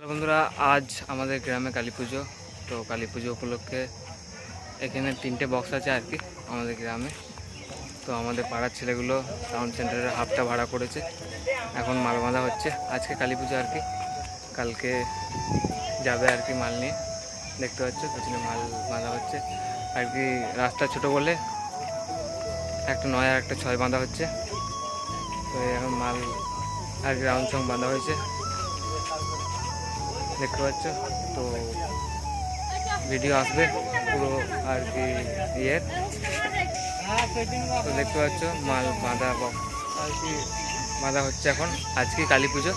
Hello বন্ধুরা, আজ আমাদের গ্রামে কালী পুজো। তো কালী পুজো উপলক্ষে এখানে তিনটে বক্স আছে আর কি আমাদের গ্রামে। তো আমাদের পাড়ার ছেলেগুলো টাউন সেন্টারের হাফটা ভাড়া করেছে। এখন মাল বাঁধা হচ্ছে। আজকে কালী পুজো আর কি। কালকে যাবে আর কি মাল নিয়ে। দেখতে পাচ্ছ, পিছনে মাল বাঁধা হচ্ছে। আর কি রাস্তা ছোট বলে একটা নয় আর একটা ছয় বাঁধা হচ্ছে। তো এখন মাল আর কি রাউন্ড সং বাঁধা হয়েছে। দেখতে পাচ্ছ? তো ভিডিও আসবে পুরো আর কি ইয়ের তো দেখতে পাচ্ছ, মাল বাঁধা আর কি বাঁধা হচ্ছে এখন। আজকে কালী পুজো।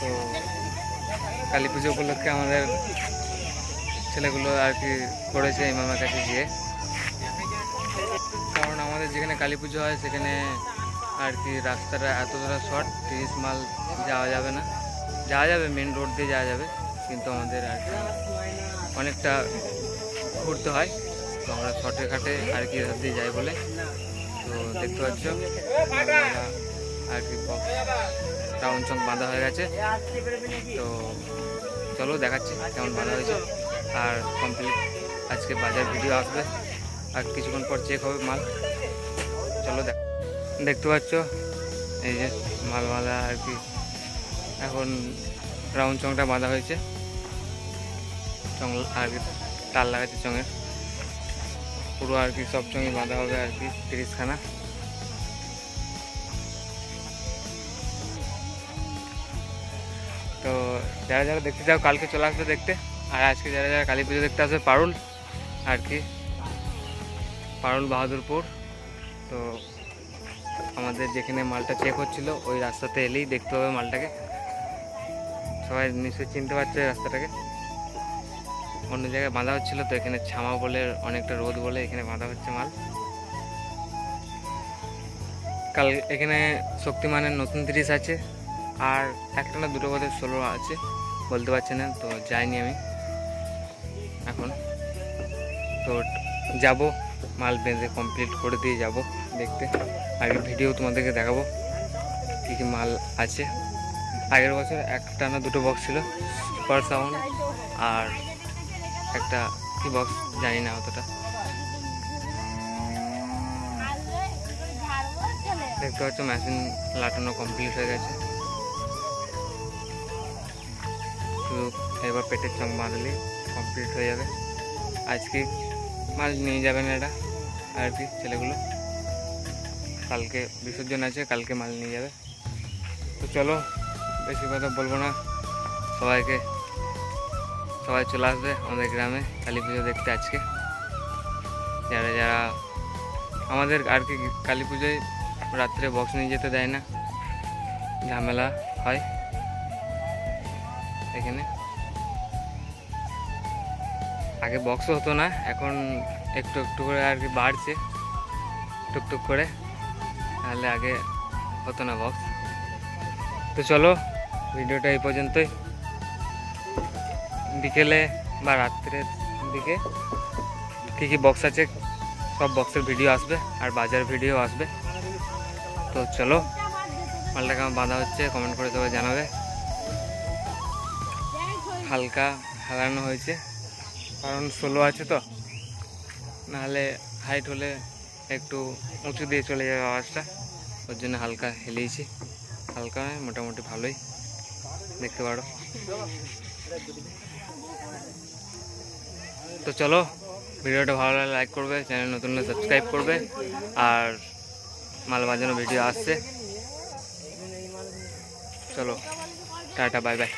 তো কালী পুজো উপলক্ষে আমাদের ছেলেগুলো আর কি করেছে ইমামের কাছে গিয়ে। কারণ আমাদের যেখানে কালী পুজো হয়, সেখানে আর কি রাস্তাটা এতটা শর্ট তিরিশ মাল যাওয়া যাবে না। যাওয়া যাবে মেন রোড দিয়ে যাওয়া যাবে। কিন্তু আমাদের আর অনেকটা ঘুরতে হয়। তো আমরা শর্টে ঘাটে আর কি রাস্তা দিয়ে যাই বলে। তো দেখতে পাচ্ছ আর কি টাউন চক বাঁধা হয়ে গেছে। তো চলো দেখাচ্ছি কেমন বাঁধা হয়েছে। আর কমপ্লিট আজকে বাজার ভিডিও আসবে। আর কিছুক্ষণ পর চেক হবে মাল। চলো দেখ, দেখতে পাচ্ছ, এই যে মাল বাঁধা আর কি এখন রাউন্ড চংটা বাঁধা হয়েছে। চং আর কি তার লাগাচ্ছে চঙের। পুরো আর কি সব চঙে বাঁধা হবে আর কি, তিরিশখানা। তো যারা যারা দেখতে চাও, কালকে চলে আসবে দেখতে। আর আজকে যারা যারা কালী পুজো দেখতে আসবে, পারুল আর কি। পারুল বাহাদুরপুর। তো আমাদের যেখানে মালটা চেক হচ্ছিল, ওই রাস্তাতে এলেই দেখতে হবে মালটাকে। সবাই নিশ্চয়ই চিনতে পারছে রাস্তাটাকে। অন্য জায়গায় বাঁধা হচ্ছিল তো, এখানে ছামা বলে, অনেকটা রোদ বলে এখানে বাঁধা হচ্ছে মাল। কাল এখানে শক্তিমানের নতুন তিরিশ আছে, আর একটা না দুটো বোধহয় ষোলো আছে, বলতে পারছি না, তো যাইনি আমি। এখন তো যাব, মাল বেঁধে কমপ্লিট করে দিয়ে যাব দেখতে। আগে ভিডিও তোমাদেরকে দেখাবো, কী কী মাল আছে। আগের বছর একটা না দুটো বক্স ছিল সুপার সাউন্ড আর একটা কি বক্স জানি না অতটা। দেখতে পাচ্ছ মেশিন লাটানো কমপ্লিট হয়ে গেছে। শুধু এবার পেটের চং বাঁধলে কমপ্লিট হয়ে যাবে। আজকে মাল নিয়ে যাবেন এটা আর কি ছেলেগুলো। কালকে বিসর্জন আছে, কালকে মাল নিয়ে যাবে। তো চলো বেশি কথা বলব না। সবাইকে, সবাই চলে আসবে আমাদের গ্রামে, কালী পুজো দেখতে আজকে। যারা যারা আমাদের আর কি কালী পুজোয় রাত্রে বক্স নিয়ে যেতে দেয় না, ঝামেলা হয় এখানে। আগে বক্সও হতো না, এখন একটু একটু করে আর কি বাড়ছে, টুকটুক করে। তাহলে আগে হতো না বক্স তো চলো ভিডিওটা এই পর্যন্তই। বিকেলে বা রাত্রের দিকে কী কী বক্স আছে, সব বক্সের ভিডিও আসবে আর বাজার ভিডিও আসবে। তো চলো মালটা কেমন বাঁধা হচ্ছে কমেন্ট করে সবাই জানাবে। হালকা হেলানো হয়েছে, কারণ সোলো আছে তো। নাহলে হাইট হলে একটু উঁচু দিয়ে চলে যাবে আওয়াজটা। ওর জন্য হালকা হেলিয়েছি। হালকা মোটামুটি ভালোই। দেখতে পারো। তো চলো, ভিডিওটা ভালো লাগলে লাইক করবে চ্যানেল নতুন সাবস্ক্রাইব করবে, আর মাল বাজানো ভিডিও আসছে। চলো, টাটা বাই বাই